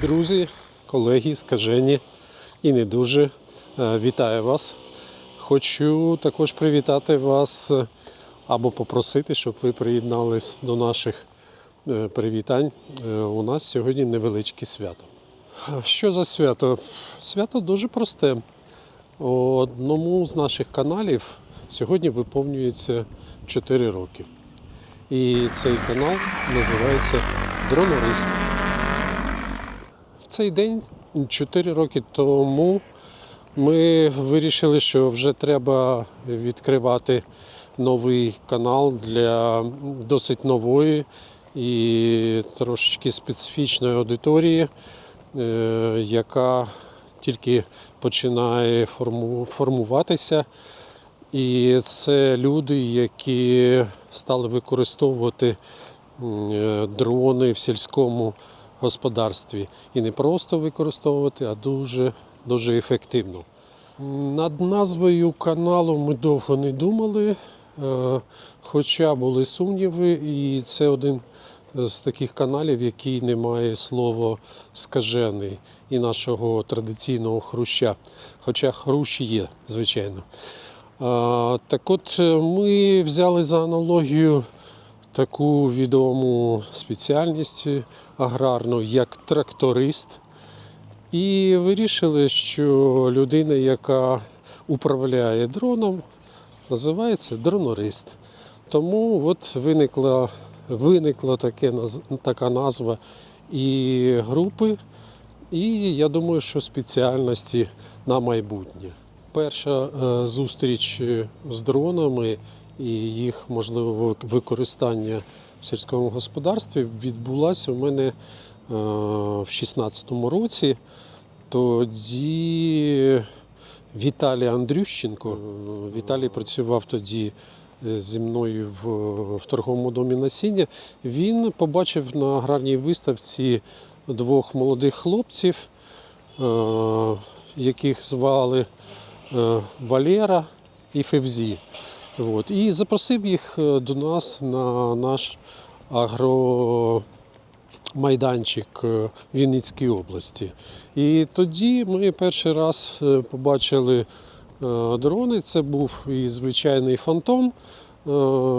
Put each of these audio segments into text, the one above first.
Друзі, колеги, скажені і не дуже. е, Вітаю вас. Хочу також привітати вас е, або попросити, щоб ви приєднались до наших е, привітань. У нас сьогодні невеличке свято. Що за свято? Свято дуже просте. Одному з наших каналів сьогодні виповнюється 4 роки. І цей канал називається Дронорист. Цей день, 4 роки тому, ми вирішили, що вже треба відкривати новий канал для досить нової і трошечки специфічної аудиторії, е, яка тільки починає формуватися. І це люди, які стали використовувати е, дрони в сільському господарстві. І не просто використовувати, а дуже, дуже ефективно. Над назвою каналу ми довго не думали, е, хоча були сумніви, і це один з таких каналів, який не має слова скажений і нашого традиційного хруща. Хоча хрущ є, звичайно. Так от е, ми взяли за аналогію таку відому спеціальність аграрну, як тракторист, і вирішили, що людина, яка управляє дроном, називається дронорист. Тому от виникла, виникла таке, така назва і групи, і я думаю, що спеціальності на майбутнє. Перша е, зустріч з дронами і їх можливе використання в сільському господарстві відбулася у мене е, в 2016 році. Тоді Віталій Андрющенко. е, Віталій працював тоді е, зі мною в, в торговому домі насіння. Він побачив на аграрній виставці двох молодих хлопців, яких звали Валера і Февзі. От. І запросив їх е, до нас на наш агромайданчик е, в Вінницькій області. І тоді ми перший раз е, побачили дрони. Це був і звичайний фантом,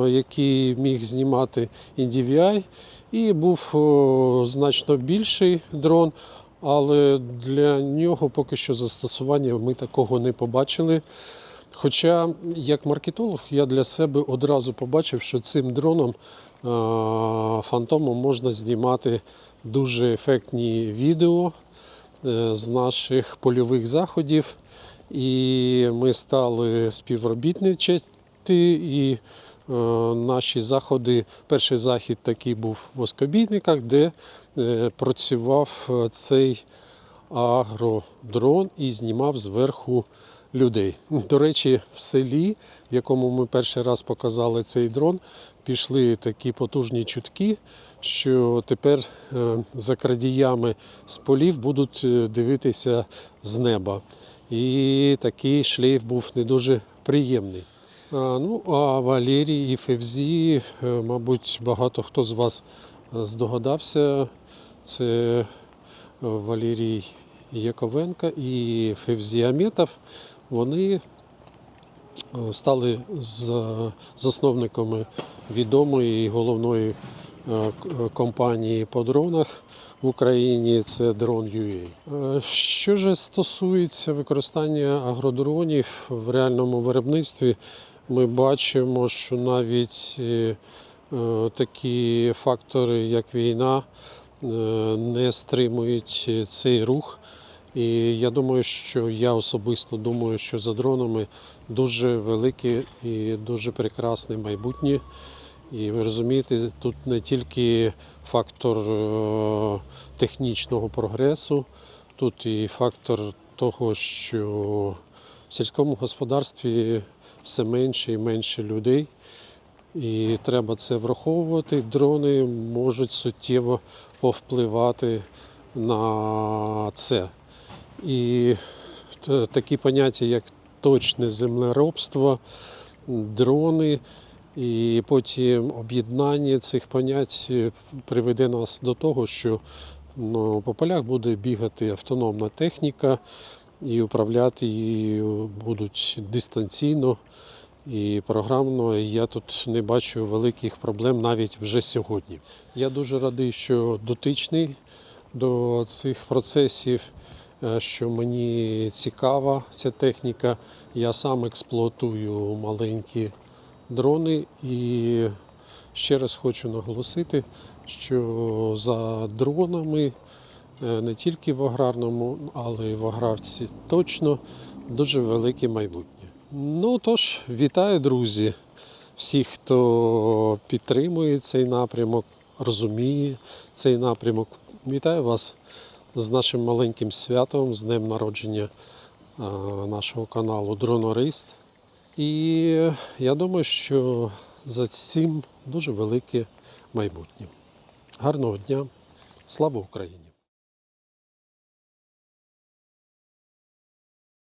який міг знімати і DVI, і був значно більший дрон. Але для нього поки що застосування ми такого не побачили. Хоча, як маркетолог, я для себе одразу побачив, що цим дроном фантомом можна знімати дуже ефектні відео е, з наших польових заходів. І ми стали співробітничати. І е, наші заходи, перший захід такий був в Оскобійниках, де е, працював е, цей агродрон і знімав зверху людей. До речі, в селі, в якому ми перший раз показали цей дрон, пішли такі потужні чутки, що тепер е, за крадіями з полів будуть е, дивитися з неба. І такий шлейф був не дуже приємний. Ну, а Валерій і Февзі, е, мабуть, багато хто з вас здогадався. Це Валерій Яковенко і Февзі Аметов. Вони е, стали засновниками відомої і головної е, компанії по дронах в Україні це Drone.ua. Е, Що ж стосується використання агродронів в реальному виробництві, ми бачимо, що навіть такі фактори, як війна, не стримують цей рух. І я думаю, що я особисто думаю, що за дронами дуже велике і дуже прекрасне майбутнє. І ви розумієте, тут не тільки фактор е, технічного прогресу, тут і фактор того, що в сільському господарстві все менше і менше людей. І треба це враховувати. Дрони можуть суттєво повпливати на це. І такі поняття, як точне землеробство, дрони, і потім об'єднання цих понять е, приведе нас до того, що Ну, по полях буде бігати автономна техніка, і управляти її будуть дистанційно і програмно. Я тут не бачу великих проблем навіть вже сьогодні. Я дуже радий, що дотичний до цих процесів, що мені цікава ця техніка. Я сам експлуатую маленькі дрони і ще раз хочу наголосити, що за дронами е, не тільки в аграрному, але й в аграрці точно дуже велике майбутнє. Ну тож, вітаю, друзі, всіх, хто підтримує цей напрямок, розуміє цей напрямок. Вітаю вас з нашим маленьким святом, з днем народження нашого каналу Дронорист. І я думаю, що за цим дуже велике майбутнє. Гарного дня! Слава Україні!